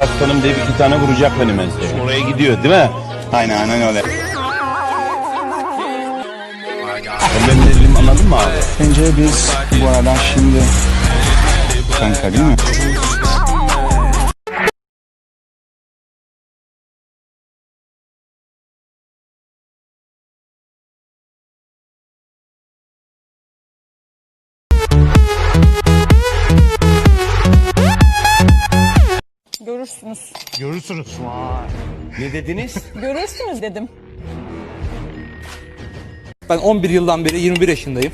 Aslanım deyip iki tane vuracak benim enseye. Oraya gidiyor değil mi? Aynen aynen öyle. Benim ne dediğimi anladın mı abi? Bence biz bu arada şimdi kanka değil mi? Görürsünüz. Görürsünüz. Ne dediniz? Görürsünüz dedim. Ben 11 yıldan beri 21 yaşındayım.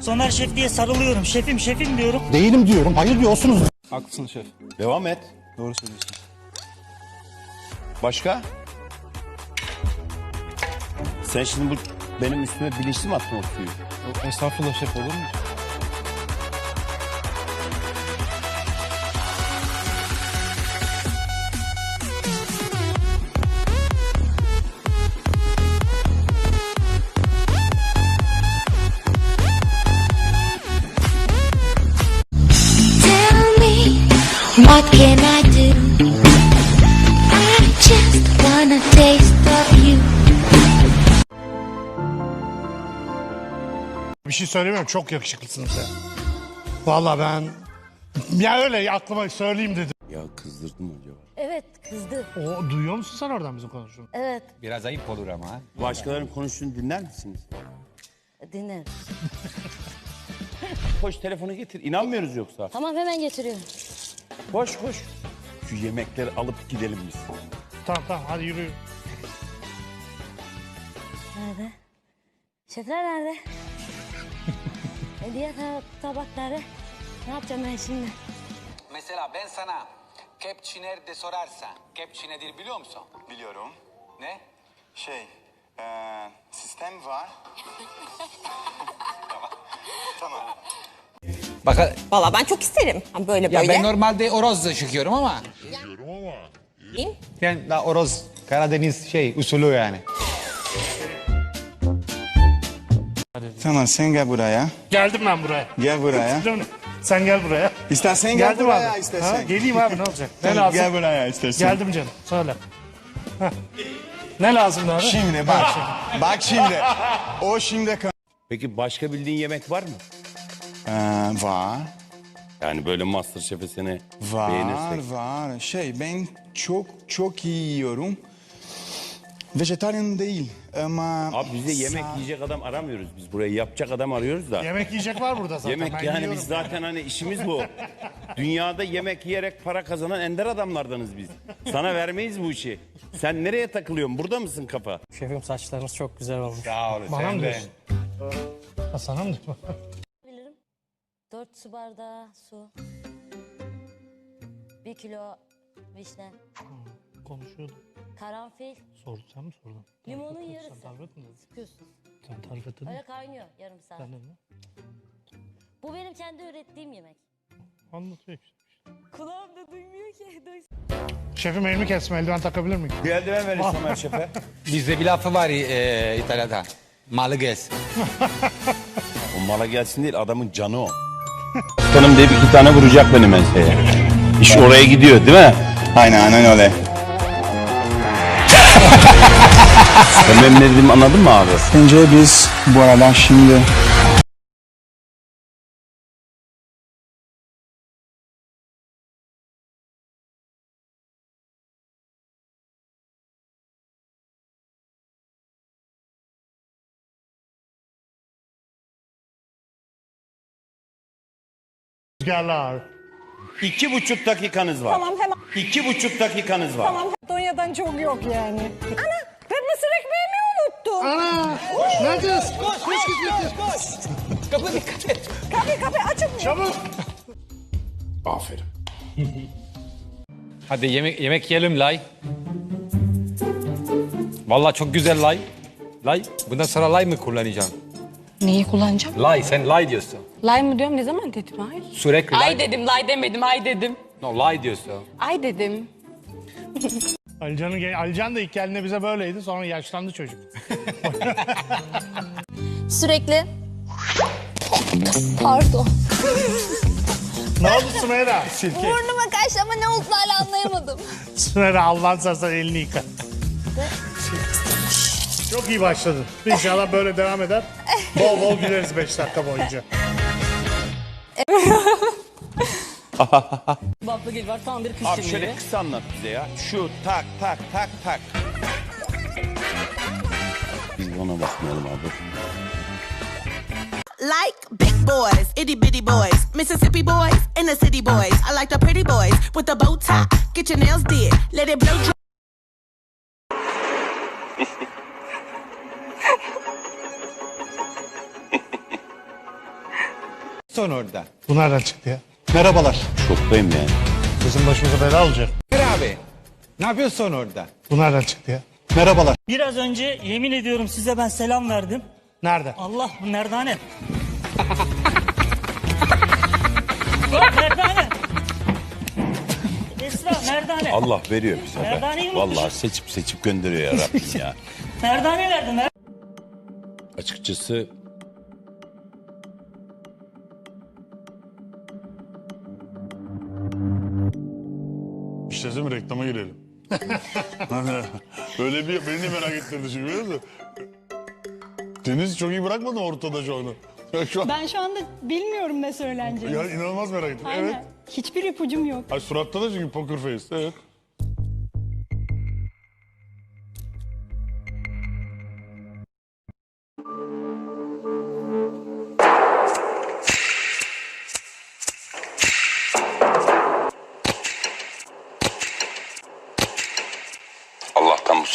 Somer Şef diye sarılıyorum. Şefim şefim diyorum. Değilim diyorum. Hayır diyorsunuz. Haklısın şef. Devam et. Doğru söylüyorsun. Başka? Sen şimdi bu benim üstüme bilinçli mi attın o suyu? Estağfurullah şef olur mu? Bir şey söylemiyorum. Çok yakışıklısınız ya. Vallahi ben... Ya öyle aklıma söyleyeyim dedim. Ya kızdırdın mı acaba? Evet kızdı. O duyuyor musun sen oradan bizim konuşuyoruz? Evet Biraz ayıp olur ama. ha. Başkalarının konuştuğunu dinler misiniz? dinlerim. Koş telefonu getir. İnanmıyoruz yoksa. Tamam hemen getiriyorum. Koş koş. Şu yemekleri alıp gidelim biz. Tamam tamam hadi yürü. Nerede? Şefler nerede? Diğer ta- tabak nerede? Ne yapacağım ben şimdi? Mesela ben sana kepçi nerede sorarsa kepçi nedir biliyor musun? Biliyorum. Ne? Şey, eee, sistem var. tamam. Bak Valla ben çok isterim. Ha, Böyle ya böyle. ben normalde oroz çıkıyorum ama. Ben daha oroz Karadeniz şey usulü yani. Tamam sen gel buraya. Geldim ben buraya. Gel buraya. Sen gel buraya. İstersen gel Geldim buraya abi. istersen. Ha, geleyim abi ne olacak? Ne Tamam, lazım? Gel buraya istersen. Geldim canım. Söyle. Heh. Ne lazım abi? Şimdi bak. bak şimdi. O şimdi kan- Peki başka bildiğin yemek var mı? Eee, var. Yani böyle Masterchef'e seni Var beğenirsek. var. Şey ben çok çok iyi yiyorum. Vejetaryen değil ama... Abi bize yemek Sa- yiyecek adam aramıyoruz. Biz burayı yapacak adam arıyoruz da. Yemek yiyecek var burada zaten. Yemek ben yani yiyorum. biz zaten hani işimiz bu. Dünyada yemek yiyerek para kazanan ender adamlardanız biz. Sana vermeyiz bu işi. Sen nereye takılıyorsun? Burada mısın kafa? Şefim saçlarınız çok güzel olmuş. Sağ ol. Bana mı de. diyorsun? Ha, sana mı diyorsun? Bilirim. Dört su bardağı su. Bir kilo vişne. Konuşuyordum. Karanfil. Sordu sen mi sordun? Limonun yarısı. Sen tarif etmedin. Sıkıyorsun. Sen tarif ettin mi? Öyle kaynıyor yarım saat. Sen de mi? Bu benim kendi ürettiğim yemek. Anlatıyor işte. Kulağım da duymuyor ki. Şefim elimi kesme eldiven takabilir miyim? Bir eldiven verin Somer Şef'e. Bizde bir lafı var e, İtalya'da. Malı gez. O mala gelsin değil adamın canı o. Aslanım deyip iki tane vuracak benim enseye. İş oraya gidiyor değil mi? Aynen aynen öyle. Benim ne dediğimi anladın mı abi? Bence biz bu arada şimdi Rüzgarlar. İki buçuk dakikanız var. Tamam hemen. İki buçuk dakikanız var. Tamam. Donya'dan çok yok yani. Ana ben Ana! Neredeyiz? Koş koş koş koş. Kapı dikkat et. Kapı kapı açılmıyor. Çabuk. Aferin. Hadi yemek yemek yiyelim Lay. Vallahi çok güzel Lay. Lay. Bundan sonra Lay mı kullanacaksın? Neyi kullanacağım? Lay sen Lay diyorsun. Lay mı diyorum ne zaman dedim hayır. Sürekli Ay Lay. dedim lay demedim ay dedim. No lie diyorsun. Ay dedim. Alican'ın, gen- Alican da ilk geldiğinde bize böyleydi. Sonra yaşlandı çocuk. Sürekli. Pardon. ne oldu Sümeyra? Burnuma kaçtı ama ne oldu hala anlayamadım. Sümeyra Allah'ın sarsan elini yıka. Çok iyi başladın. İnşallah böyle devam eder. Bol bol güleriz 5 dakika boyunca. Baklagil var tam bir kış Abi şöyle kısa anlat bize ya. Şu tak tak tak tak. Biz ona bakmayalım abi. Like big boys, itty bitty boys, Mississippi boys, and the city boys. I like the pretty boys with the bow tie. Get your nails did, let it blow dry. Son orada. Bu nereden çıktı ya? Merhabalar. Şoktayım yani. Bizim başımıza bela olacak. Emre abi. Ne yapıyorsun orada? Bu nereden çıktı ya? Merhabalar. Biraz önce yemin ediyorum size ben selam verdim. Nerede? Allah bu merdane. Bak merdane. Esra merdane. Allah veriyor bize be. Merdaneyi unutmuşum. Vallahi seçip seçip gönderiyor ya Rabbim ya. Merdane nerede? Mer Açıkçası İşte mi reklama girelim. Böyle bir beni de merak ettirdi çünkü biliyor musun? Deniz çok iyi bırakmadı ortada şu. Ya Şu an, Ben şu anda bilmiyorum ne söyleneceğini. ya inanılmaz merak ettim. Aynen. Evet. Hiçbir ipucum yok. Ay suratta da çünkü poker face. Evet.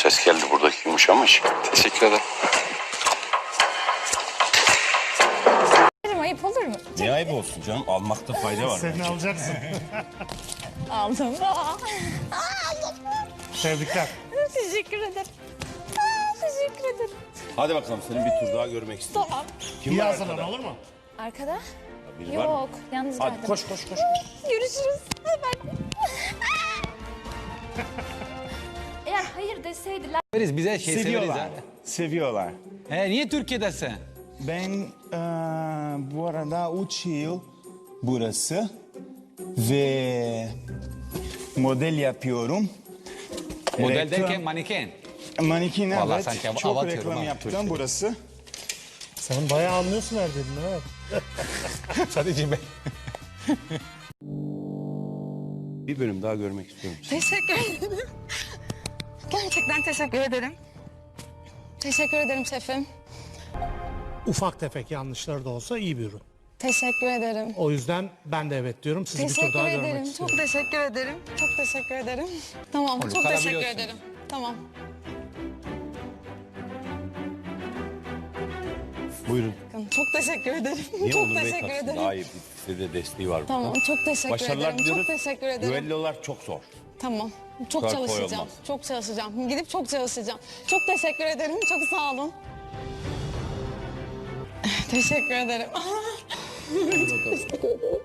Ses geldi buradaki yumuşamış. Teşekkür ederim. Ayıp olur mu? Ne ayıp olsun canım almakta fayda var. Seni alacaksın. Aldım. Tebrikler. Teşekkür ederim. Aa, Teşekkür ederim. Hadi bakalım senin bir tur daha görmek istiyorum. Tamam. Kim İyi var hazırlan arkada? olur mu? Arkada? Biri var mı? Yok. Yalnız Hadi geldim. koş koş koş. koş. Görüşürüz. Hemen. Eğer hayır deseydiler. Severiz bize şey severiz ha. Seviyorlar. He, niye Türkiye'desin? Ben eee, bu arada 3 yıl burası ve model yapıyorum. Model Reklam- derken maneken. Manikin Vallahi evet. sanki hava- Çok hava atıyorum reklam ha, yaptım Türkçe'de. burası. Sen bayağı anlıyorsun her dediğini. Evet. Sadece ben. Bir bölüm daha görmek istiyorum. Teşekkür ederim. Gerçekten teşekkür ederim. Teşekkür ederim şefim. Ufak tefek yanlışları da olsa iyi bir ürün. Teşekkür ederim. O yüzden ben de evet diyorum. Sizi bir tur Teşekkür daha görmek ederim. istiyorum. Çok teşekkür ederim. Çok teşekkür ederim. Tamam. çok teşekkür ederim. Tamam. Buyurun. Çok teşekkür ederim. Niye çok Bey teşekkür ederim. Daha iyi. Size de desteği var. Tamam. burada. Çok teşekkür Başarılar ederim. diliyoruz. Çok teşekkür ederim. Düellolar çok zor. Tamam. Çok kadar çalışacağım. Çok çalışacağım. Gidip çok çalışacağım. Çok teşekkür ederim. Çok sağ olun. teşekkür ederim. Teşekkür ederim.